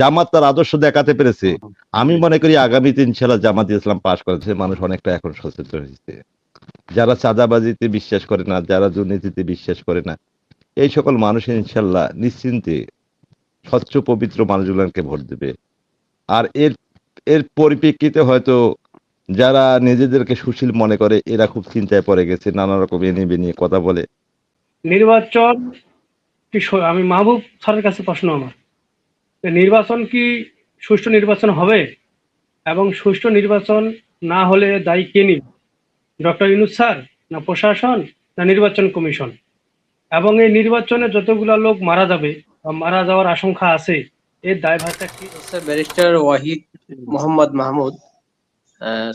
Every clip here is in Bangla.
জামাত তার আদর্শ দেখাতে পেরেছে। আমি মনে করি আগামীতে ইনশাল্লাহ জামাত ইসলাম পাশ করেছে মানুষ অনেকটা এখন সচেতন হয়েছে। যারা চাঁদাবাজিতে বিশ্বাস করে না যারা দুর্নীতিতে বিশ্বাস করে না এই সকল মানুষ ইনশাল্লাহ নিশ্চিন্তে স্বচ্ছ পবিত্র মানুষগুলোকে ভোট দেবে। আর এর এর পরিপ্রেক্ষিতে হয়তো যারা নিজেদেরকে সুশীল মনে করে এরা খুব চিন্তায় পড়ে গেছে নানা রকম এনে নিয়ে কথা বলে। নির্বাচন আমি মাহবুব স্যারের কাছে প্রশ্ন আমার। নির্বাচন কি সুষ্ঠু নির্বাচন হবে? এবং সুষ্ঠু নির্বাচন না হলে দায়ী কে নিবে? ডক্টর ইউনুস স্যার না প্রশাসন না নির্বাচন কমিশন? এবং এই নির্বাচনে যতগুলা লোক মারা যাবে মারা যাওয়ার আশঙ্কা আছে, এর দায়ভারটা কি? হচ্ছে ব্যারিস্টার ওয়াহিদ মোহাম্মদ মাহমুদ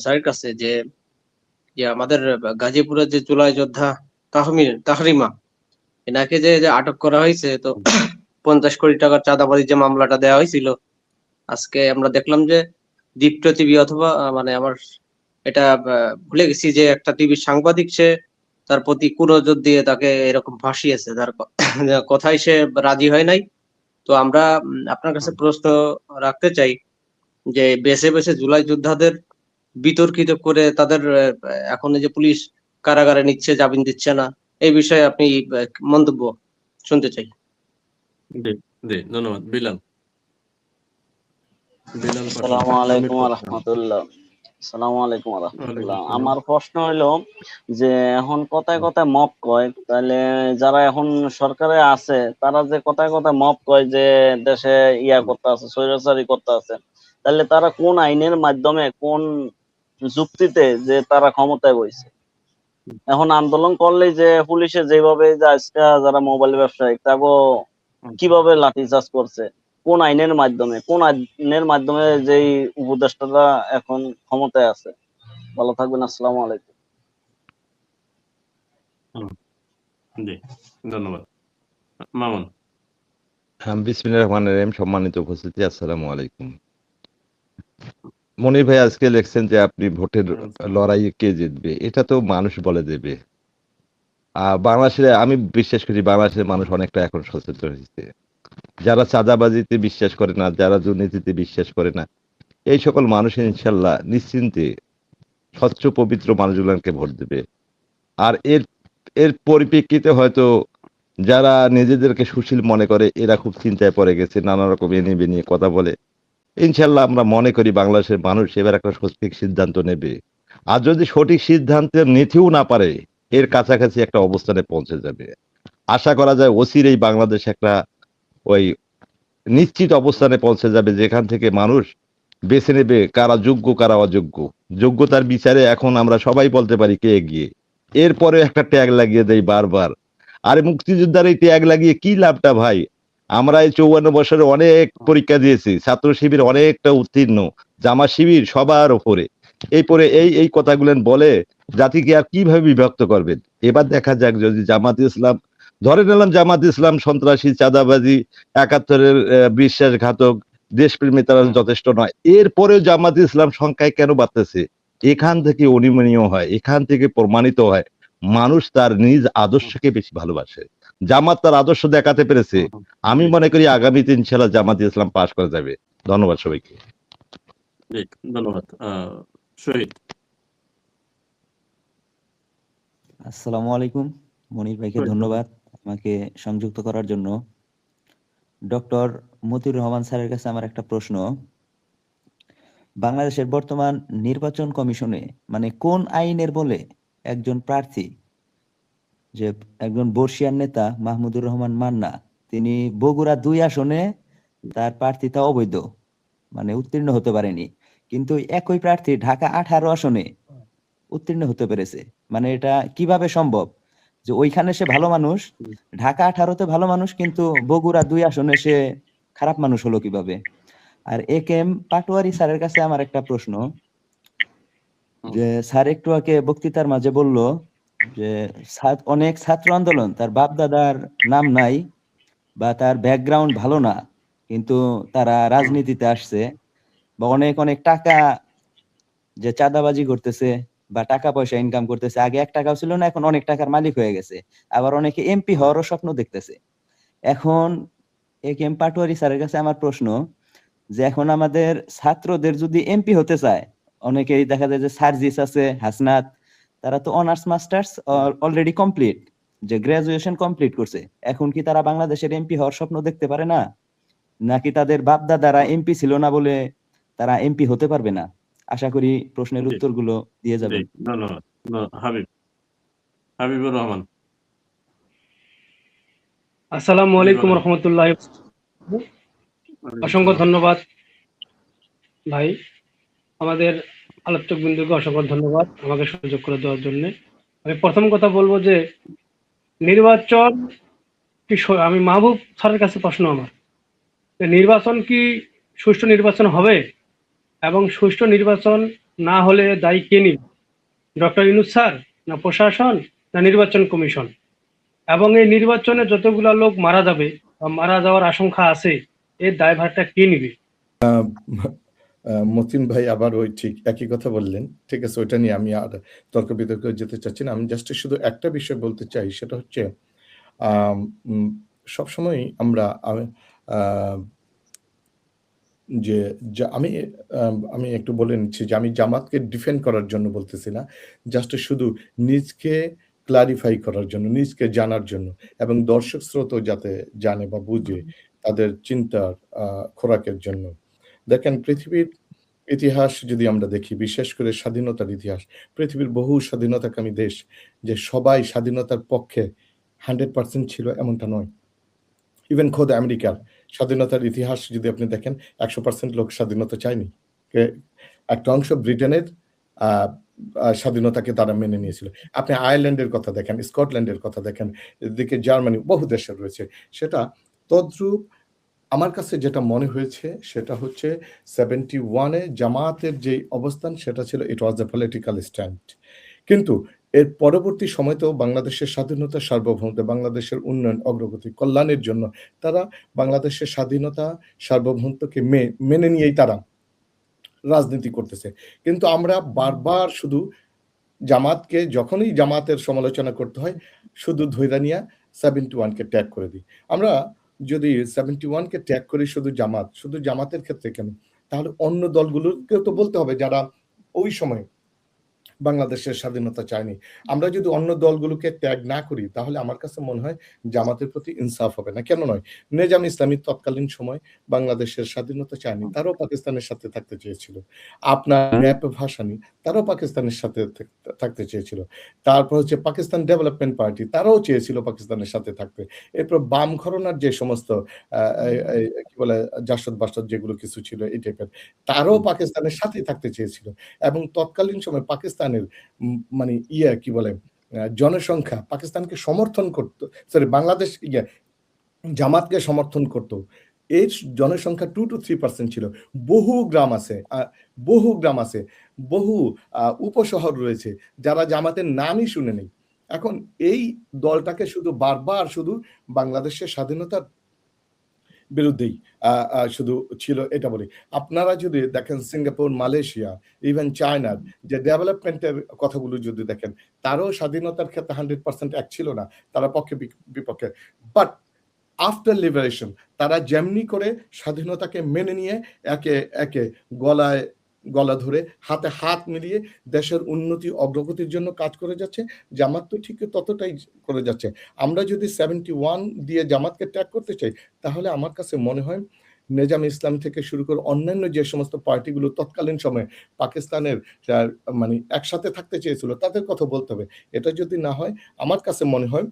স্যারের কাছে যে যে আমাদের গাজীপুরের যে চুলাই যোদ্ধা তাহমির তাহরিমা, এনাকে যে আটক করা হয়েছে, তো পঞ্চাশ কোটি টাকার চাঁদাবাজির যে মামলাটা দেওয়া হয়েছিল, আজকে আমরা দেখলাম যে দীপ্ত টিভি অথবা মানে আমার এটা ভুলে গেছি যে একটা টিভির সাংবাদিক সে তার প্রতি কুনজর দিয়ে তাকে এরকম ফাঁসিয়েছে তার ক- কথায় সে রাজি হয় নাই। তো আমরা আপনার কাছে প্রশ্ন রাখতে চাই যে বেছে বেছে জুলাই যোদ্ধাদের বিতর্কিত করে তাদের এখন যে পুলিশ কারাগারে নিচ্ছে, জামিন দিচ্ছে না, এই বিষয়ে আপনি মন্তব্য শুনতে চাই। জি জি ধন্যবাদ। বিলাল। বিলাল আসসালামু আলাইকুম আমির পাশা। আসসালামু আলাইকুম রহমতুল্লাহ আমার প্রশ্ন হইল যে এখন কথায় কথায় মপ কয়? তাহলে যারা এখন সরকারে আছে তারা যে কথায় কথায় মপ কয় যে দেশে ইয়া করতে আছে স্বৈরাচারী করতে আছে তাহলে তারা কোন আইনের মাধ্যমে কোন যুক্তিতে যে তারা ক্ষমতায় বইছে? এখন আন্দোলন করলে যে পুলিশে যেভাবে যে আজকে যারা মোবাইল ব্যবসায়ী তাগো কীভাবে লাঠি লাঠিচার্জ করছে? কোন আইনের মাধ্যমে? কোন আইনের মাধ্যমে যেই উপদেষ্টারা এখন ক্ষমতায় আছে? ভালো থাকবেন আসসালামু আলাইকুম। জি ধন্যবাদ। মামুন। হ্যাঁ বিসমিল্লাহির রহমানির রহিম সম্মানিত উপস্থিতি আসসালামু আলাইকুম। মনির ভাই আজকে লিখছেন যে আপনি ভোটের লড়াইয়ে কে জিতবে? এটা তো মানুষ বলে দেবে। বাংলাদেশে আমি বিশ্বাস করি বাংলাদেশের মানুষ অনেকটা এখন সচেতন হয়েছে। যারা চাঁদাবাজিতে বিশ্বাস করে না, যারা দুর্নীতিতে বিশ্বাস করে না, এই সকল মানুষ ইনশাল্লাহ নিশ্চিন্তে স্বচ্ছ, পবিত্র মানুষগুলোকে ভোট দেবে। আর এর এর পরিপ্রেক্ষিতে হয়তো যারা নিজেদেরকে সুশীল মনে করে, এরা খুব চিন্তায় পড়ে গেছে, নানা রকম এনে বেনিয়ে কথা বলে। ইনশাল্লাহ আমরা মনে করি বাংলাদেশের মানুষ এবার একটা সঠিক সিদ্ধান্ত নেবে। আর যদি সঠিক সিদ্ধান্ত নিতেও না পারে এর কাছাকাছি একটা অবস্থানে পৌঁছে যাবে। আশা করা যায় ওসির এই বাংলাদেশ একটা ওই নিশ্চিত অবস্থানে পৌঁছে যাবে যেখান থেকে মানুষ বেছে নেবে কারা যোগ্য, কারা অযোগ্য। যোগ্যতার বিচারে এখন আমরা সবাই বলতে পারি কে এগিয়ে। এরপরে একটা ট্যাগ লাগিয়ে দেয় বারবার। আরে মুক্তিযোদ্ধার এই ট্যাগ লাগিয়ে কি লাভটা ভাই? আমরা এই চৌয়ান্ন বছরে অনেক পরীক্ষা দিয়েছি, ছাত্র শিবির অনেকটা উত্তীর্ণ, জামা শিবির সবার ওপরে। এই পরে এই এই কথাগুলেন বলে জাতিকে আর কীভাবে বিভক্ত করবেন? এবার দেখা যাক যদি জামাত ইসলাম, ধরে নিলাম জামাত ইসলাম সন্ত্রাসী, চাঁদাবাজি, একাত্তরের বিশ্বাসঘাতক, দেশপ্রেমী তারা যথেষ্ট নয়। এরপরেও জামাত ইসলাম সংখ্যায় কেন বাড়তেছে? এখান থেকে অনিমনীয় হয়, এখান থেকে প্রমাণিত হয়, মানুষ তার নিজ আদর্শকে বেশি ভালোবাসে। জামাত তার আদর্শ দেখাতে পেরেছে। আমি মনে করি আগামীতে ইনশাল্লাহ জামাত ইসলাম পাশ করা যাবে। ধন্যবাদ সবাইকে। ধন্যবাদ। শহীদ। আসসালামু আলাইকুম। মনির ভাইকে ধন্যবাদ আমাকে সংযুক্ত করার জন্য। ডক্টর মতিউর রহমান স্যারের কাছে আমার একটা প্রশ্ন। বাংলাদেশের বর্তমান নির্বাচন কমিশনে মানে কোন আইনের বলে একজন প্রার্থী যে একজন বর্ষিয়ান নেতা মাহমুদুর রহমান মান্না তিনি বগুড়া দুই আসনে তার প্রার্থিতা অবৈধ মানে উত্তীর্ণ হতে পারেনি। কিন্তু একই প্রার্থী ঢাকা আঠারো আসনে উত্তীর্ণ হতে পেরেছে। মানে এটা কীভাবে সম্ভব? যে ওইখানে সে ভালো মানুষ ঢাকা আঠারোতে ভালো মানুষ কিন্তু বগুড়া দুই আসনে সে খারাপ মানুষ হলো কীভাবে? আর এ কে এম পাটোয়ারি স্যারের কাছে আমার একটা প্রশ্ন। যে স্যার একটু আগে বক্তৃতার মাঝে বলল যে অনেক ছাত্র আন্দোলন তার বাপ দাদার নাম নাই বা তার ব্যাকগ্রাউন্ড ভালো না কিন্তু তারা রাজনীতিতে আসছে বা অনেক অনেক টাকা যে চাঁদাবাজি করতেছে বা টাকা পয়সা ইনকাম করতেছে। আগে এক টাকাও ছিল না, এখন অনেক টাকার মালিক হয়ে গেছে। আবার অনেকে এমপি হওয়ারও স্বপ্ন দেখতেছে। এখন এ কে এম পাটোয়ারি স্যারের কাছে আমার প্রশ্ন যে এখন আমাদের ছাত্রদের যদি এমপি হতে চায় অনেকেই দেখা যায় যে সার্জিস আছে, হাসনাত, তারা তো অনার্স, মাস্টার্স অলরেডি কমপ্লিট যে গ্রাজুয়েশন কমপ্লিট করছে। এখন কি তারা বাংলাদেশের এমপি হওয়ার স্বপ্ন দেখতে পারে না? নাকি তাদের বাপ দাদারা এমপি ছিল না বলে তারা এমপি হতে পারবে না? আশা করি প্রশ্নের। উত্তরগুলো দিয়ে জি যাবেন। ধন্যবাদ। হাবিব। হাবিবুর রহমান। আসসালামু আলাইকুম রহমতুল্লাহ। অসংখ্য ধন্যবাদ। ভাই আমাদের আলোচক বিন্দুকে অসংখ্য ধন্যবাদ আমাকে সুযোগ করে দেওয়ার জন্য। আমি প্রথম কথা বলব যে নির্বাচন কি আমি মাহবুব স্যারের কাছে প্রশ্ন আমার। নির্বাচন কি সুষ্ঠু নির্বাচন হবে? এবং সুষ্ঠু নির্বাচন না হলে দায়ী কে নিবে? ডক্টর ইনুস স্যার না প্রশাসন না নির্বাচন কমিশন? এবং এই নির্বাচনে যতগুলা লোক মারা যাবে মারা যাওয়ার আশঙ্কা আছে, এর দায়ভারটা কে নিবে? মতিন ভাই আবার ওই ঠিক একই কথা বললেন। ঠিক আছে, ওইটা নিয়ে আমি আর তর্ক বিতর্ক যেতে চাচ্ছি না। আমি জাস্ট শুধু একটা বিষয় বলতে চাই, সেটা হচ্ছে সবসময় আমরা যে আমি আমি একটু বলে নিচ্ছি যে আমি জামাতকে ডিফেন্ড করার জন্য বলতেছি না। জাস্ট শুধু নিজকে ক্লারিফাই করার জন্য নিজকে জানার জন্য এবং দর্শক স্রোত যাতে জানে বা বুঝে তাদের চিন্তার খোরাকের জন্য। দেখেন পৃথিবীর ইতিহাস যদি আমরা দেখি বিশেষ করে স্বাধীনতার ইতিহাস পৃথিবীর বহু স্বাধীনতাকামী দেশ যে সবাই স্বাধীনতার পক্ষে হান্ড্রেড পার্সেন্ট ছিল এমনটা নয়। ইভেন খোদ আমেরিকার স্বাধীনতার ইতিহাস যদি আপনি দেখেন, একশো পার্সেন্ট লোক স্বাধীনতা চায়নি। একটা অংশ ব্রিটেনের স্বাধীনতাকে তারা মেনে নিয়েছিল। আপনি আয়ারল্যান্ডের কথা দেখেন, স্কটল্যান্ডের কথা দেখেন, এদিকে জার্মানি, বহু দেশের রয়েছে। সেটা তদ্রূপ, আমার কাছে যেটা মনে হয়েছে সেটা হচ্ছে সেভেন্টি ওয়ানে জামাতের যে অবস্থান সেটা ছিল it was a political stand কিন্তু এর পরবর্তী সময়তেও বাংলাদেশের স্বাধীনতা সার্বভৌমত্ব, বাংলাদেশের উন্নয়ন, অগ্রগতি, কল্যাণের জন্য তারা বাংলাদেশের স্বাধীনতা সার্বভৌমত্বকে মেনে নিয়েই তারা রাজনীতি করতেছে। কিন্তু আমরা বারবার শুধু জামাতকে, যখনই জামাতের সমালোচনা করতে হয়, শুধু ধৈর্য নিয়ে সেভেন্টি ওয়ানকে ট্যাগ করে দিই। আমরা যদি সেভেন্টি ওয়ানকে ট্যাগ করি শুধু জামাত, শুধু জামাতের ক্ষেত্রে কেন? তাহলে অন্য দলগুলোকেও তো বলতে হবে যারা ওই সময় বাংলাদেশের স্বাধীনতা চায়নি। আমরা যদি অন্য দলগুলোকে ত্যাগ না করি, তাহলে আমার কাছে মনে হয় জামাতের প্রতি ইনসাফ হবে না। কেন নয়? নেজাম ইসলামী তৎকালীন সময় বাংলাদেশের স্বাধীনতা চায়নি, তারাও পাকিস্তানের সাথে থাকতে চেয়েছিল। আপনার র্যাপ ভাসানি তারাও পাকিস্তানের সাথে থাকতে চেয়েছিল। তারপর হচ্ছে পাকিস্তান ডেভেলপমেন্ট পার্টি, তারাও চেয়েছিল পাকিস্তানের সাথে থাকতে। এরপর বাম ঘরনার যে সমস্ত কি বলে, জাসদ বাসদ যেগুলো কিছু ছিল এই টাইপের তারাও পাকিস্তানের সাথেই থাকতে চেয়েছিল। এবং তৎকালীন সময় পাকিস্তানের মানে ইয়ে কি বলে জনসংখ্যা পাকিস্তানকে সমর্থন করতো সরি বাংলাদেশ ইয়ে জামাতকে সমর্থন করতো। এর জনসংখ্যা টু টু থ্রি পার্সেন্ট ছিল। বহু গ্রাম আছে বহু গ্রাম আছে, বহু উপশহর রয়েছে যারা জামাতের নামই শুনে নেই। এখন এই দলটাকে শুধু বারবার শুধু বাংলাদেশের স্বাধীনতার বিরুদ্ধেই শুধু ছিল এটা বলি। আপনারা যদি দেখেন সিঙ্গাপুর, মালয়েশিয়া ইভেন চায়নার যে ডেভেলপমেন্টের কথাগুলো যদি দেখেন, তারও স্বাধীনতার ক্ষেত্রে হান্ড্রেড পার্সেন্ট এক ছিল না, তারা পক্ষে বিপক্ষে। বাট আফটার লিবারেশন তারা যেমনি করে স্বাধীনতাকে মেনে নিয়ে একে একে গলায় গলা ধরে হাতে হাত মিলিয়ে দেশের উন্নতি, অগ্রগতির জন্য কাজ করে যাচ্ছে। জামাত তো ঠিক ততটাই করে যাচ্ছে। আমরা যদি সেভেন্টি ওয়ান দিয়ে জামাতকে ত্যাগ করতে চাই, তাহলে আমার কাছে মনে হয় নেজাম ইসলাম থেকে শুরু করে অন্যান্য যে সমস্ত পার্টিগুলো তৎকালীন সময়ে পাকিস্তানের মানে একসাথে থাকতে চেয়েছিল, তাদের কথা বলতে হবে। এটা যদি না হয়, আমার কাছে মনে হয়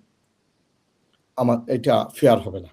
আমার এটা ফেয়ার হবে না।